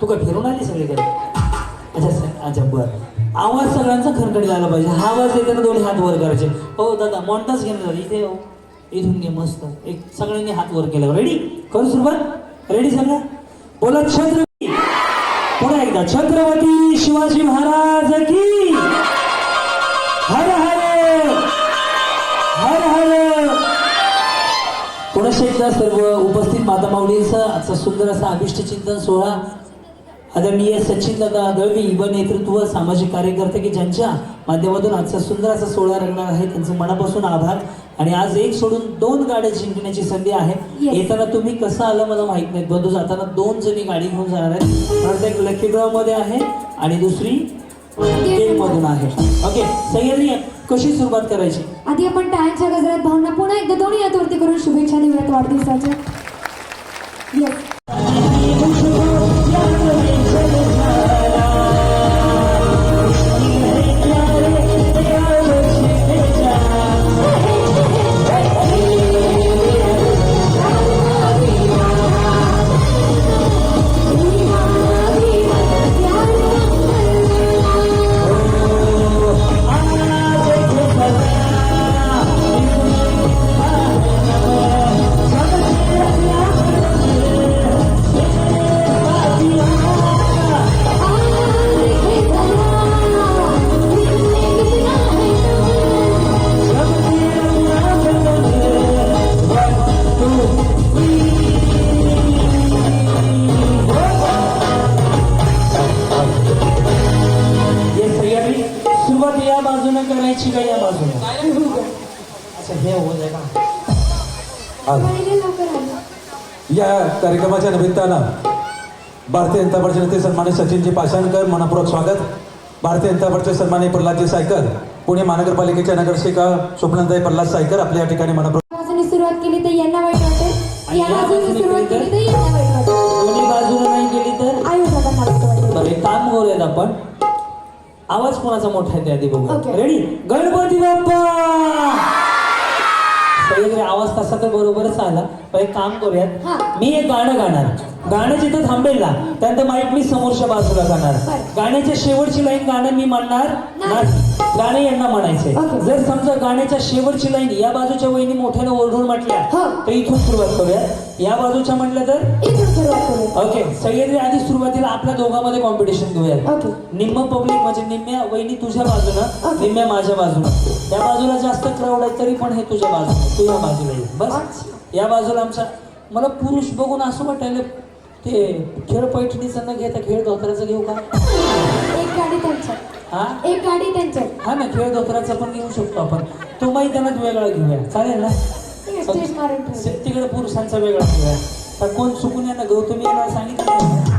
तू काय फिरून आली सगळीकडे? अच्छा अच्छा बरं. आवाज सगळ्यांचा खणखणी झाला पाहिजे. हा आवाज येताना दोन्ही हात वर करायचे. हो दादा मॉन्टाच घेणं झालं इथे हो. इथून घे मस्त. एक सगळ्यांनी हात वर केल्यावर. रेडी करू सुरुवात? रेडी सगळं बोला छत्रपती. पुन्हा एकदा छत्रपती शिवाजी महाराज की? हर हर. हर हर. पुन्हा एकदा सर्व उपस्थित माता माऊलींचा आजचा सुंदर असा अभिष्ट चिंतन सोहळा आदरणीय सचिन दादा दळवी युवा नेतृत्व सामाजिक कार्यकर्ते की ज्यांच्या माध्यमातून आजचा सुंदर असा सोहळा रंगणार आहे त्यांचे मनापासून आभार. आणि आज एक सोडून दोन गाड्या जिंकण्याची संधी आहे. येताना तुम्ही कसं आलं मला माहीत नाही. बंधू जाताना दोन जणी गाडी घेऊन जाणार आहेत. परत एक लकी ड्रॉ मध्ये आहे आणि दुसरी मधून आहे. ओके सह्याद्री कशी सुरुवात करायची? आधी आपण टाळ्यांच्या गजरात भावना पुन्हा एकदा दोन्ही हात वरती करून शुभेच्छा देऊयात वाढदिवसाच्या. करायची का या बाजूने अच्छा हे हो. जाय का या कार्यक्रमाच्या निमित्तानं भारतीय जनता पक्षाचे नेते सन्मान्य सचिनजी पाषाणकर मनपूर्वक स्वागत. भारतीय जनता पक्षाचे सन्मान्य प्रल्हादजी सायकर पुणे महानगरपालिकेच्या नगरसेविका स्वप्नताई प्रल्हाद सायकर आपल्या या ठिकाणी मनपूर्वक सुरुवात केली तर यांना वाईट वाटेल या बाजूने सुरुवात केली केली तर यांना वाईट वाटेल दोन्ही बाजूला नाही गेली तर? आता मला वाटेल बरं एक काम करूयात आपण. आवाज कोणाचा मोठा आहे ते आधी बघू. रेडी गणपती बाप्पा! सगळीकडे आवाज तसा तर बरोबरच आला पण एक काम. करूयात. मी एक गाणं गाणार गाणं जिथं थांबेल ना त्यानंतर माईक मी समोरच्या बाजूला बरं. गाण्याच्या शेवटची लाईन गाणं मी म्हणणार नाही. गाणं यांना म्हणायचंय. जर समजा गाण्याच्या शेवटची लाईन या बाजूच्या वहिनी मोठ्याने ओरडून म्हटल्या हो. तर इथून सुरुवात करूया या बाजूच्या म्हटलं तर इथून सुरुवात करूया ओके सह्याद्री आधी सुरुवातीला आपल्या दोघांमध्ये कॉम्पिटिशन घेऊया. निम्म पब्लिक म्हणजे निम्म्या वहिनी तुझ्या बाजूनं. निम्म्या माझ्या बाजूनं त्या बाजूला जास्त क्राऊड आहे तरी पण हे तुझ्या बाजूला तुझ्या बाजूला येईल बस. या बाजूला आमच्या मला पुरुष बघून असं वाटायला ते खेळ पैठणीचं न घेता खेळ धोत्राचं घेऊ का? एक गाडी त्यांच्या हा? एक गाडी त्यांच्या हा ना खेळ धोत्राचा पण घेऊ शकतो आपण. तो मैदानात वेगळा घेऊया. चालेल ना? स्टेज मारून ठेवली. तिकडे पुरुषांचा वेगळा घेऊया. तर कोण चुकून यांना गौतमी यांना सांगितलं.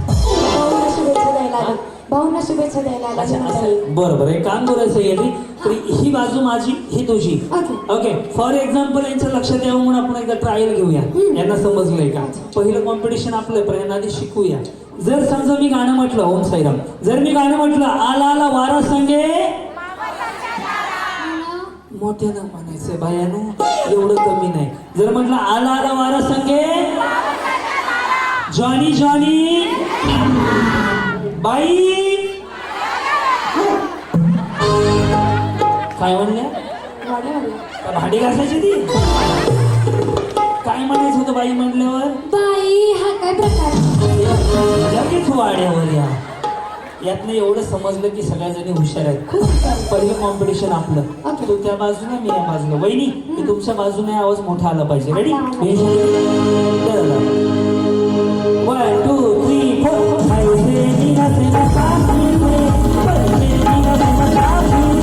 शुभेच्छा द्यायला आले. भाऊंना शुभेच्छा द्यायला आले. बरं बरं. एक काम करायचं याने तर ही बाजू माझी ही तुझी. ओके. ओके. फॉर एक्झाम्पल यांचं लक्षात यावं म्हणून आपण एकदा ट्रायल घेऊया. यांना समजलंय का? पहिलं कॉम्पिटिशन आपलं पण यांना आधी शिकूया. जर समजा मी गाणं म्हटलं ओम साईराम. जर मी गाणं म्हटलं आला आला वारा संगे. मोठ्यानं म्हणायचं बायानू एवढं कमी नाही. जर म्हटलं आला आला वारा संगे. Johnny Johnny. बाई! काय. का भांडी घासायची ती? काय म्हणायचं होतं बाई म्हटल्यावर? बाई हा काय प्रकार? लगेच वाड्यावर या. यातनं एवढं समजलं की सगळ्या जणी हुशार आहेत. पहिलं कॉम्पिटिशन आपलं. तू त्या बाजूने मी या बाजूला वहिनी की तुमच्या बाजूने आवाज मोठा आला पाहिजे. Ready one two three four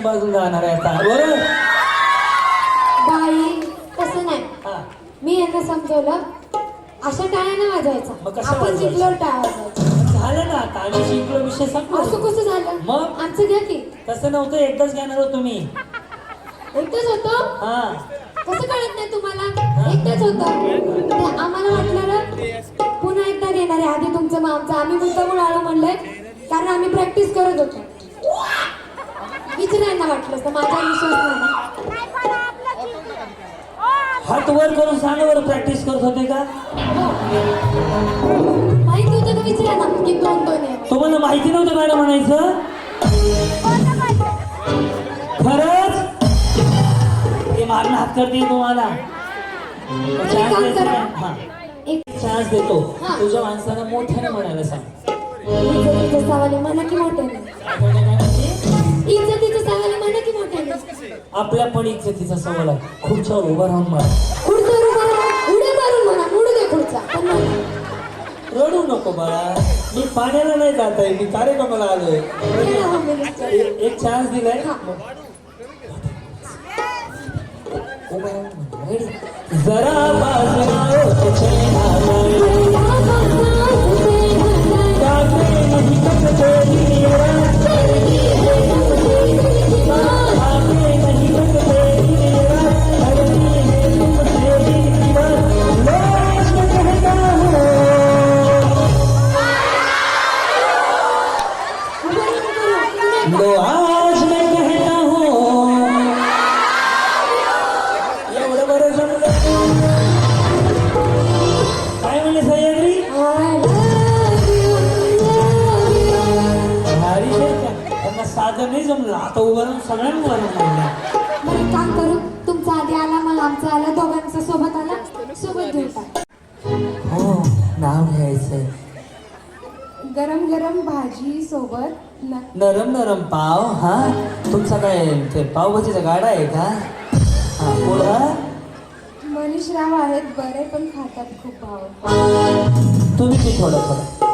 याच बाजूला जाणार आहे आता. बरोबर बाई तसं नाही. हा. मी यांना समजवलं. अशा टाळ्या मग कशा आपण वाजवायच्या? जिंकल्यावर टाळ्या झालं ना आता. आम्ही जिंकलो विषय असं संपलो कसं झालं? मग? आमचं घ्या की. तसं नव्हतं एकदाच घेणार होतो तुम्ही. एकटंच होतं? हा. कसं कळत नाही तुम्हाला. एकटंच होतं. ते आम्हाला वाटलं पुन्हा एकदा घेणार आहे. आधी तुमचं मग आमचं. आम्ही मुद्दामून आलो म्हणलंय. कारण आम्ही प्रॅक्टिस करत होतो. विचारायला वाटलं तर माझा विश्वास नाही. हात वर करून सांगा बरं प्रॅक्टिस करत होते का? माहिती होतं का विचारा ना की दोन दोन आहे तुम्हाला माहिती नव्हतं मॅडम म्हणायचं? खरंच? हे मागणं हात करते तुम्हाला. काम करा. हा. एक चान्स देतो. हा. तुझ्या माणसाला मोठ्याने म्हणायला सांग. म्हणा की मोठ्याने? इज्जतीचं सावाले म्हणा की मोठ्याने आपल्या पण इज्जतीचा सवाल आहे खुर्च्यावर उभा राहून मला खुर्चा उड्या मारून म्हणा उडू दे खुर्चा पण म्हणा. रडू नको बाळा मी पाण्याला नाही जात आहे मी कार्यक्रमाला आलोय हे. ए- एक चान्स दिलाय. उभा राहून म्हणतो, ready? जरा बाजूला चेहरा जाए. भाजी सोबत न नरम नरम पाव हा? तुमचा काय ते पावभाजीचा गाडा आहे का? हा पोळा मनीष राव आहेत बरे पण खातात खूप भाव. तुम्ही ते थोडं थोडं.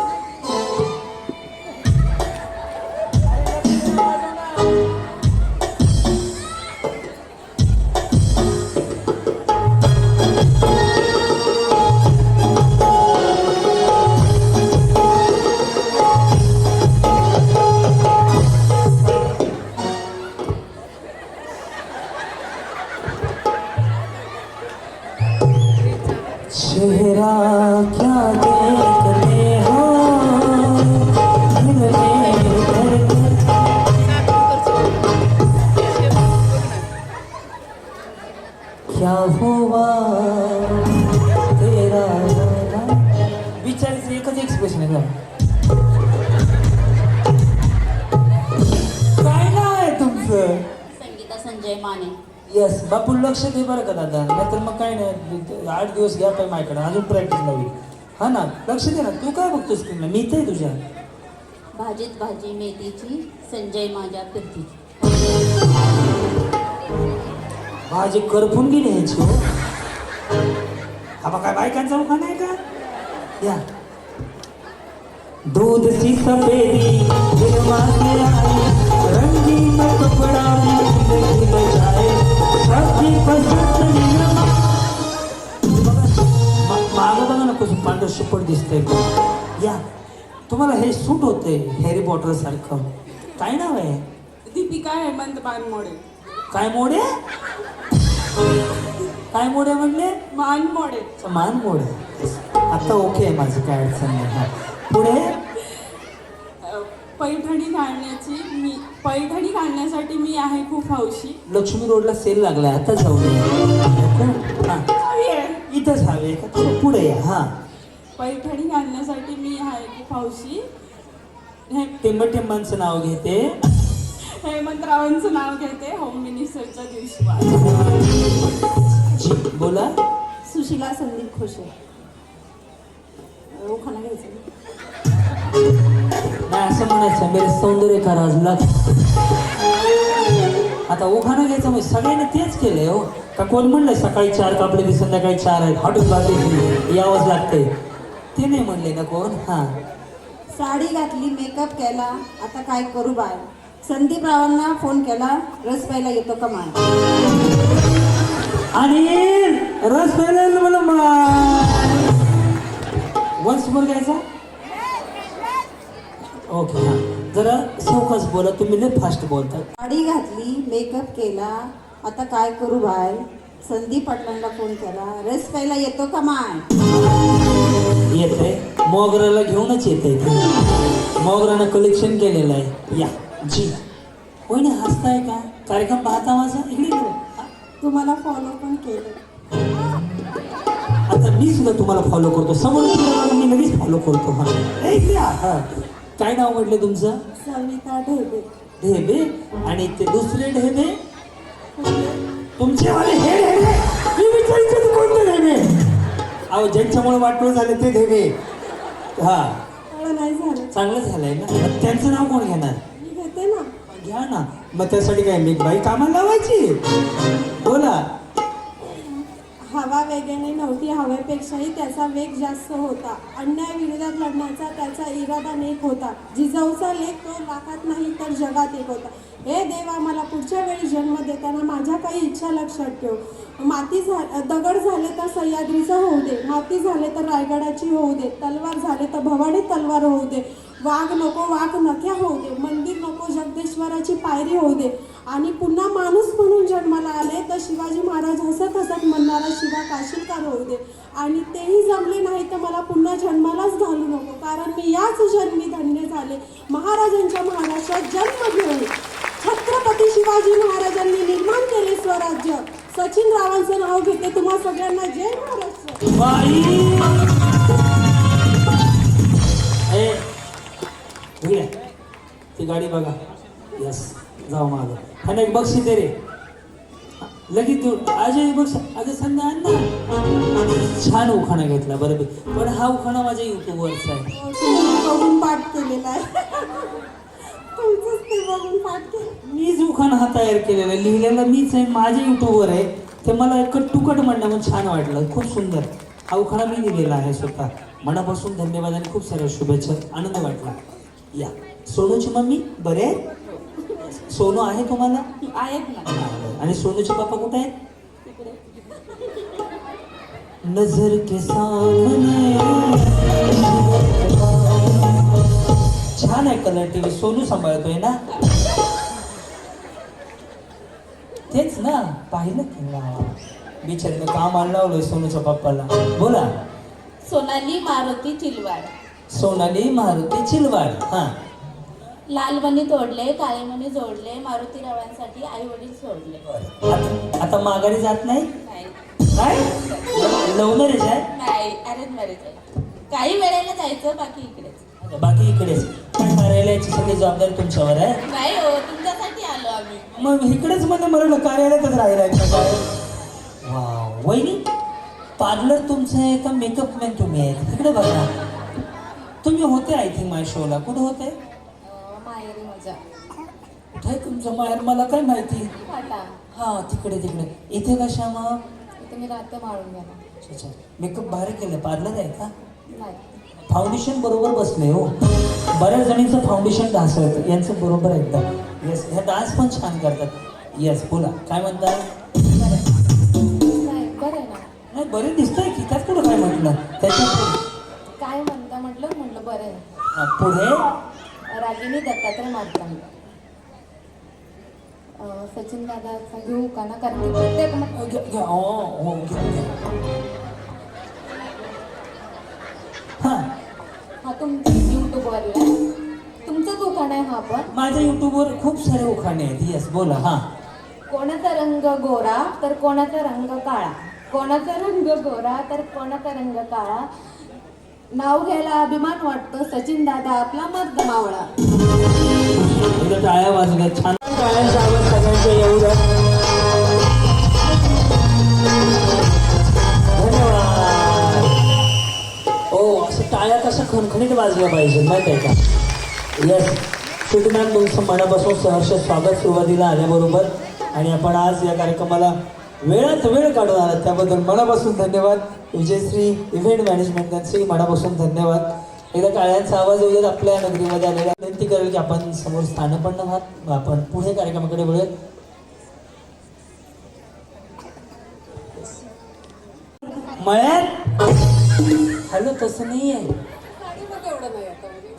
तेरा विचारायचं एकच एक्सप्रेशन आहे काय नाव आहे तुमचं? संगीता संजय माने. येस बापू लक्ष दे बरं का दादा. नाहीतर मग काय नाही आठ दिवस घ्या पाहिजे माझ्याकडे. अजून प्रॅक्टिस नवी हा ना? लक्ष दे ना. तू काय बघतोस स्क्रीनला मी आहे तुझ्या. भाजीत भाजी मेथीची संजय माझ्या फिरतीची भाजी करपून गेली ह्याची हो काय बायकांचा उखा नाही का या दूध सी सफेदी गिरमा से आई रंगीन कपड़ा जिंदगी बचाए सबकी पसंद निरमा मागं बघा ना कसं पांढरं शिपट दिसतंय या तुम्हाला हे सूट होते हॅरी पॉटर सारखं काय नाव आहे दीपिका हेमंत मानमोडे काय मोडे काय मोडे म्हणले? मानमोडे अच्छा, मान मोडे. आता ओके आहे माझं काय अडचण नाही. हा. पुढे? पैठणी घालण्याची मी पैठणी घालण्यासाठी मी आहे खूप हौशी. लक्ष्मी रोडला सेल लागलाय आता जाऊ हा. इथंच हवे का? थोडं पुढे या. हा. पैठणी घालण्यासाठी मी आहे खूप हौशी. हे टेंब टेंबांचं नाव घेते. हेमंतरावांचं नाव घेते होम मिनिस्टरच्या दिवशी. बोला. सुशिला संदीप खोशे. ओखाना घ्यायचं? नाही असं म्हणायचं मेरे सौंदर्य का राज लग. आता उखाणं घ्यायचं म्हणजे सगळ्यांनी तेच केलंय हो. का कोण म्हणलंय सकाळी चार कापले की संध्याकाळी चार आहेत. हॉटेल बाकी यावंच लागतंय. ते नाही म्हणले ना कोण? हा. साडी घातली मेकअप केला आता काय करू बाय संदीप रावांना फोन केला रस प्यायला येतो का माय आणि रस प्यायला मला वन्स मोर घ्यायचा? ओके जरा सावकाश बोला तुम्ही लय फास्ट बोलता. साडी घातली मेकअप केला आता काय करू बाय संदीप पाटलांना फोन केला. रस प्यायला येतो का माय? येत आहे मोगराला घेऊनच येत आहे मोगरानं कलेक्शन केलेलं आहे. या. जी. होय ना हसताय का? कार्यक्रम पाहता माझा इकडे. तुम्हाला फॉलो पण केलं. आता मी सुद्धा तुम्हाला फॉलो करतो. समोर मी लगेच फॉलो करतो. हा. काय नाव म्हटलं तुमचं? सविता ढेबे. ढेबे. आणि ते दुसरे ढेबे? तुमचे वाले हे ढेबे. मी विचारायचं ते कोणते ढेबे? अहो ज्यांच्यामुळे वाटलं झालं ते ढेबे. हा. मला नाही झालं. चांगलं झालंय ना. मग त्यांचं नाव कोण घेणार? घ्या ना. मग त्यासाठी काय मी बाई कामाला लावायची? बोला. हवा वेगाने नव्हती हवेपेक्षाही त्याचा वेग जास्त होता. अन्याय विरोधात लढण्याचा त्याचा इरादा नेक होता. जिजाऊचा लेख तो लाखात नाही तर जगात एक होता. हे देवा मला पुढच्या वेळी जन्म देताना माझ्या काही इच्छा लक्षात ठेव. माती झा दगड झाले तर सह्याद्रीचं होऊ दे. माती झाले तर रायगडाची होऊ दे. तलवार झाले तर भवानी तलवार होऊ दे. वाघ नको वाघ नक्या होऊ दे मंदिर नको जगदेश्वराची पायरी होऊ दे. आणि पुन्हा माणूस म्हणून जन्माला आले तर शिवाजी महाराज हसत हसत म्हणणारा शिवा काशीलकार होऊ दे. आणि तेही जमले नाही तर मला पुन्हा जन्मालाच घालू नको कारण मी याच जन्मी धन्य झाले. महाराजांच्या महाराष्ट्रात जन्म घेऊन छत्रपती शिवाजी महाराजांनी निर्माण केले स्वराज्य. सचिन रावांचं नाव घेते तुम्हा सगळ्यांना. जय महाराष्ट्र. गाडी बघा. यस जाऊ मागं. आणि एक बक्षी दे रे. लगेच देऊ आज एक बक्षी अगं संध्या आण ना. छान उखाणा घेतला बरोबर. पण हा उखाणा माझ्या युट्यूबवरचा आहे. बघून पाठ केलेला ते मीच उखाणा हा तयार केलेला आहे. लिहिलेला मीच आहे माझ्या युट्यूबवर आहे. ते मला कट टू कट म्हणणं मग छान वाटलं. खूप सुंदर. हा उखाणा मी दिलेला आहे स्वतः. मनापासून धन्यवाद आणि खूप साऱ्या शुभेच्छा. आनंद वाटला. या. सोनूची मम्मी? बरे? सोनू आहे तुम्हाला? आहेत ना. आणि सोनूचे पप्पा कुठे आहेत? नजर के सामने. छान आहे कलर टीव्ही सोनू सांभाळतोय ना? तेच ना. पाहिलं की. बिचारीनं काम आणलं लावलंय सोनूच्या पप्पाला. बोला. सोनाली मारुती चिलवाड. सोनाली मारुती चिलवाड. हा. लालमणी तोडले काळेमणी जोडले मारुती रावांसाठी आई वडील सोडले. आता- आता माघारी जात नाही? नाही? काय लव्ह मॅरेज आहे? नाही अरेंज मॅरेज आहे. काही वेळेला जायचं बाकी इकडेच. बाकी इकडेच. पण कार्यालयाची सगळी जबाबदारी तुमच्यावर आहे? नाही हो तुमच्यासाठी आलो आम्ही. मग इकडेच मध्ये वाटलं कार्यालयातच वा वहिनी पार्लर तुमचं आहे का मेकअप मॅन तुम्ही आहे तिकडे बघा. तुम्ही होते आय थिंक माझ्या शोला कुठे होते? कुठे आहे तुमचं माहेर मला काय माहिती? फाटा हा तिकडे तिकडे. इथे कशा मग इथे मी माळून गेला अच्छा मेकअप भारी केलं पार्लर आहे का? नाही. फाउंडेशन बरोबर बसले हो. बऱ्याच जणींचं फाउंडेशन ढासळत. यांचं बरोबर आहे एकदम. येस ह्या डान्स पण छान करतात. येस बोला. काय म्हणताय नाही बरं आहे ना. नाही बरे दिसतंय की. त्यात कुठं काय म्हटलं? त्याच्या काय म्हणता? म्हटलं म्हटलं बरं आहे. हा, पुढे? रागिनी दत्तात्रय मारता सचिन दादाचा घेऊ का ना? कारण की प्रत्येक घ्या, घ्या. हा हा तुमचं युट्यूबवरला आहे. तुमचं दुकान आहे हा पण? माझ्या युट्यूबवर खूप सारे उखाणे आहेत. येस बोला हा. कोणाचा रंग गोरा तर कोणाचा रंग काळा. कोणाचा रंग गोरा तर कोणाचा रंग काळा. नाव घ्यायला अभिमान वाटतो. सचिन दादा आपला मत मावळा. इथं टाळ्या वाजल्या छान. टाळ्यांचा आवाज सगळ्यांचा येऊ द्या हो असं टाळ्या कशा खणखणीत वाजल्या पाहिजे माहिती आहे का? येस शुटमॅन तुमचं मनापासून सहर्ष स्वागत सुरुवातीला आल्याबरोबर. आणि आपण आज या कार्यक्रमाला वेळात वेळ काढून आला त्याबद्दल मनापासून धन्यवाद. विजयश्री इव्हेंट मॅनेजमेंट त्यांचे मनापासून धन्यवाद. एकदा काळ्यांचा आवाज वगैरे आपल्या नगरीमध्ये आलेला विनंती करेल की आपण समोर स्थानपन्न आहात. आपण पुढे कार्यक्रमाकडे वळूयात. मळ्यात? हॅलो तसं नाही आहे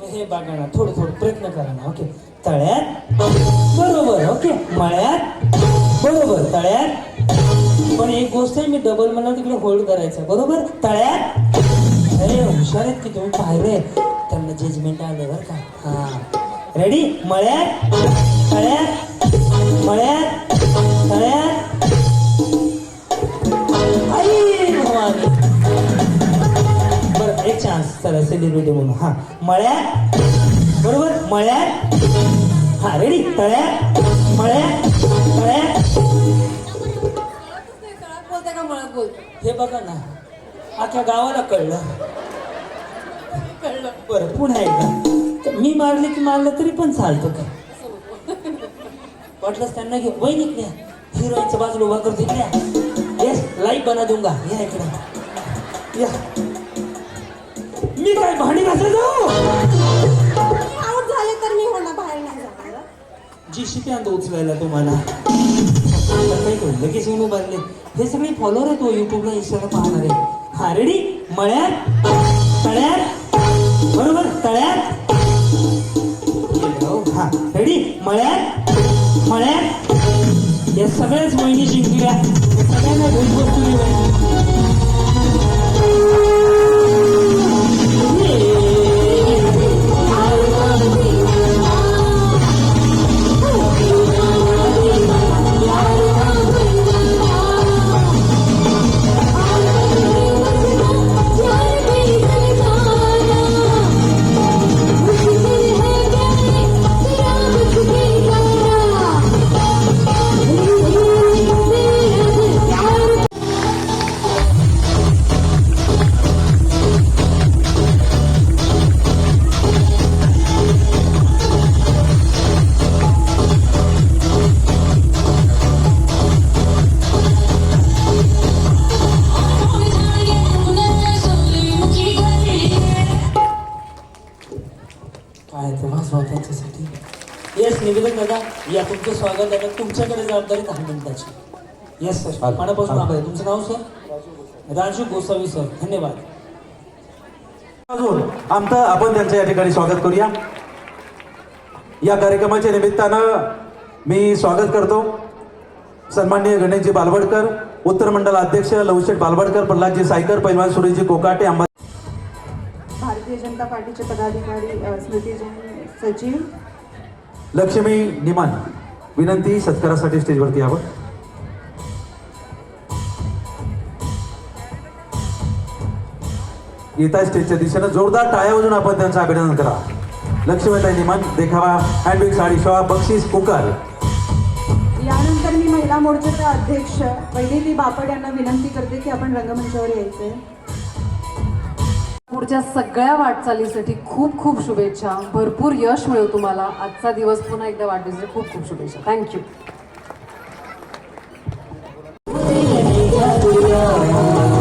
हे बघा ना थोडं थोडं प्रयत्न करा ना ओके. तळ्यात? बरोबर ओके. मळ्यात? बरोबर तळ्यात? पण एक गोष्ट आहे मी डबल मला तिकडे होल्ड करायचं बरोबर? तळ्यात? अरे हुशार आहेत की तुम्ही पाहिले त्यांना जजमेंट आलं बरं का? हा. रेडी मळ्यात? तळ्यात? मळ्यात? तळ्यात? आई भवानी बरं एक चान्स चला सेलिब्रिटी म्हणून हा. मळ्यात? बरोबर? मळ्यात? हा रेडी तळ्यात? मळ्यात? तळ्यात? बोलते बोलते हे बघा ना. अख्ख्या गावाला कळलं. कळलं. बरं पुन्हा एकदा. मी मारले की मारलं तरी पण चालतं का? वाटलंच त्यांना घेऊ वही निघल्या हिरोईनचं बाजूला उभा करतो इकड्या येस लाईव्ह बना दूंगा. या इकडे. या. मी काय भांडी घासत जाऊ झाले तर मी होणार बाहेर नाही जी शिपी आणतो उचलायला तुम्हाला. आता काही घडलं की येऊन उभारले. हे सगळे फॉलोअर आहे तो युट्यूबला इंस्टाला पाहणारे. हारडी मळ्यात तळ्यात बरोबर तळ्यात. हो, हा रेडी? मळ्यात मळ्यात. या सगळ्याच वहिनी जिंकल्या. सगळ्यांना भेटवस्तू तुमचं स्वागत आहे. तुमच्याकडे जबाबदारी दहा मिनिटाची येस सर. मनापासून. आभार. तुमचं नाव सर राजू गोसावी सर धन्यवाद. अजून आमचं आपण त्यांचं या ठिकाणी स्वागत करूया. या कार्यक्रमाच्या निमित्तानं मी स्वागत करतो. सन्माननीय गणेशजी बालवडकर उत्तर मंडल अध्यक्ष लवशेठ बालवडकर प्रल्हादजी सायकर पैलवान सुरेशजी कोकाटे अंबा भारतीय जनता पार्टीचे पदाधिकारी स्मृती सचिव लक्ष्मी निमान विनंती सत्कारासाठी स्टेजवरती यावं. येता स्टेजच्या दिशेनं जोरदार टाळ्या वाजून आपण त्यांचं अभिनंदन करा. लक्ष्मीताई निमान देखावा हँडबॅग साडी शॉ बक्षीस कुकर यानंतर मी महिला मोर्चाचे अध्यक्ष वैदेवी बापड यांना विनंती करते की आपण रंगमंचावर यायचंय. पुढच्या सगळ्या वाटचालीसाठी खूप खूप शुभेच्छा. भरपूर यश मिळो तुम्हाला. आजचा दिवस पुन्हा एकदा वाढदिवसाची खूप खूप शुभेच्छा. Thank you Yeah.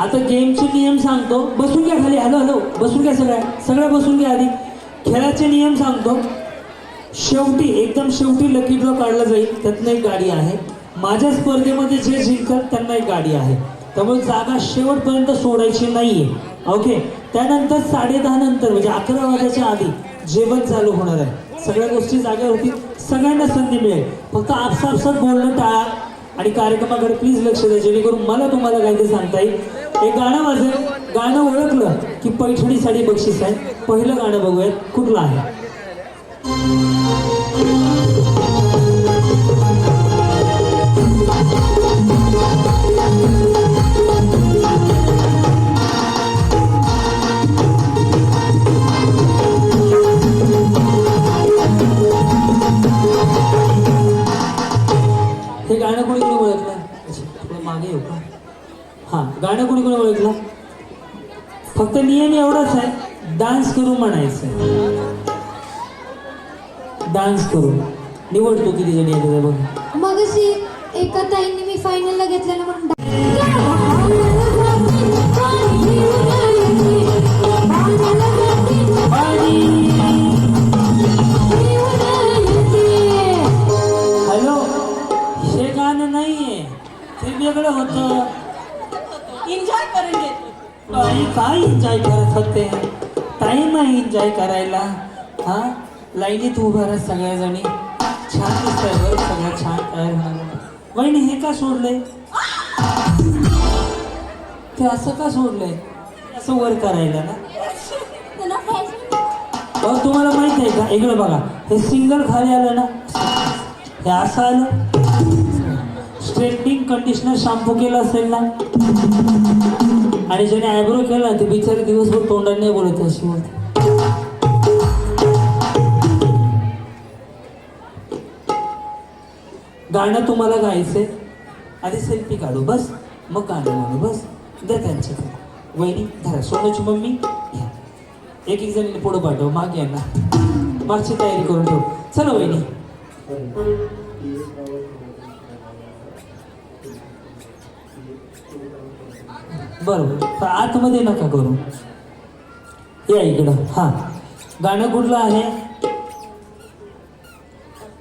आता गेमचे नियम सांगतो. बसून घ्या खाली. Hello hello. बसून घ्या सगळ्या. सगळ्या बसून घ्या आधी. खेळाचे नियम सांगतो. शेवटी एकदम शेवटी लकी ड्रॉ काढला जाईल. त्यातनं एक गाडी आहे. माझ्या स्पर्धेमध्ये जे जिंकतात त्यांना एक गाडी आहे. त्यामुळे जागा शेवटपर्यंत सोडायची नाहीये. ओके त्यानंतर साडेदहा नंतर म्हणजे अकरा वाजाच्या आधी जेवण चालू होणार आहे. सगळ्या गोष्टी जागेवर होती सगळ्यांना संधी मिळेल. फक्त आपसापसात बोलणं टाळा. आणि कार्यक्रमाकडे प्लीज लक्ष द्या. जेणेकरून मला तुम्हाला काहीतरी सांगता येईल. एक गाणं वाजेल गाणं ओळखलं की पैठणी साडी बक्षीस आहे. पहिलं गाणं बघूयात. कुठलं आहे? गाणं कोणी कोणी ओळखलं? फक्त नियम एवढाच आहे डान्स करून म्हणायचं डान्स करून निवडतो किती जणी येते बघ मग एका ताईंनी मी फायनलला घेतलेलं म्हणून हॅलो हे गाणं नाहीये. ते वेगळं होतं. घेते काय एन्जॉय करत होते. टाईम आहे एन्जॉय करायला. हा लाईनीत उभा राहा सगळ्याजणी. छान दिसतंय बरं सगळं छान. तयार होणार वहिनी हे का सोडलंय? ते असं का सोडलंय? असं वर करायला ना? अहो तुम्हाला माहीत आहे का? इकडं बघा. हे सिंगल खाली आलं ना? हे असं आलं? स्ट्रेटनिंग कंडिशनर शॅम्पू केलं असेल ना? आणि ज्याने आयब्रो केला ते बिचारे दिवसभर तोंडाने नाही बोलत अशी बोलते गाणं तुम्हाला गायचंय. आधी सेल्फी काढू बस मग गाणं म्हणू बस. द्या त्यांच्याकडे वहिनी धरा. सोनाची मम्मी घ्या. एक एक जणीने पुढं पाठव. माग यांना. मागची तयारी करून ठेव. चला वहिनी. बरोबर. तर आतमध्ये नका करू. या इकडं. हां. गाणं कुठलं आहे?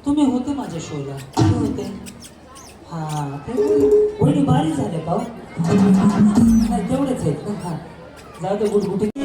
तुम्ही होते माझ्या शोला तुम्ही होते. हां वहिनी झाले पाव हो? तेवढेच आहेत हां. जाऊ दे गुटगुटी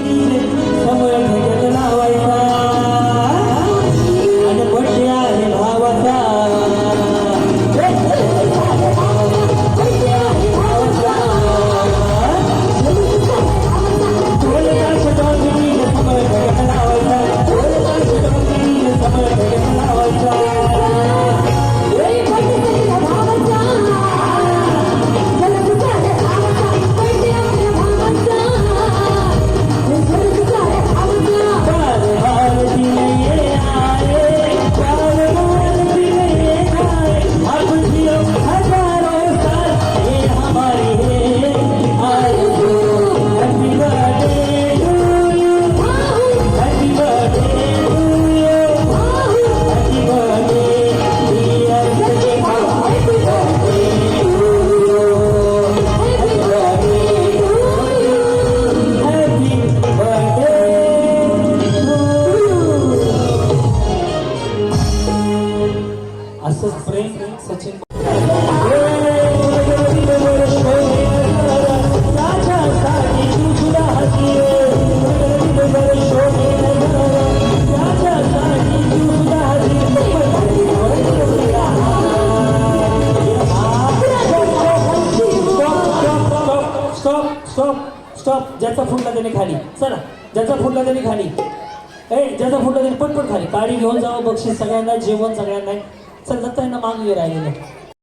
जेवण सगळ्यांना. चल दत्ता मागे राहिलेलं.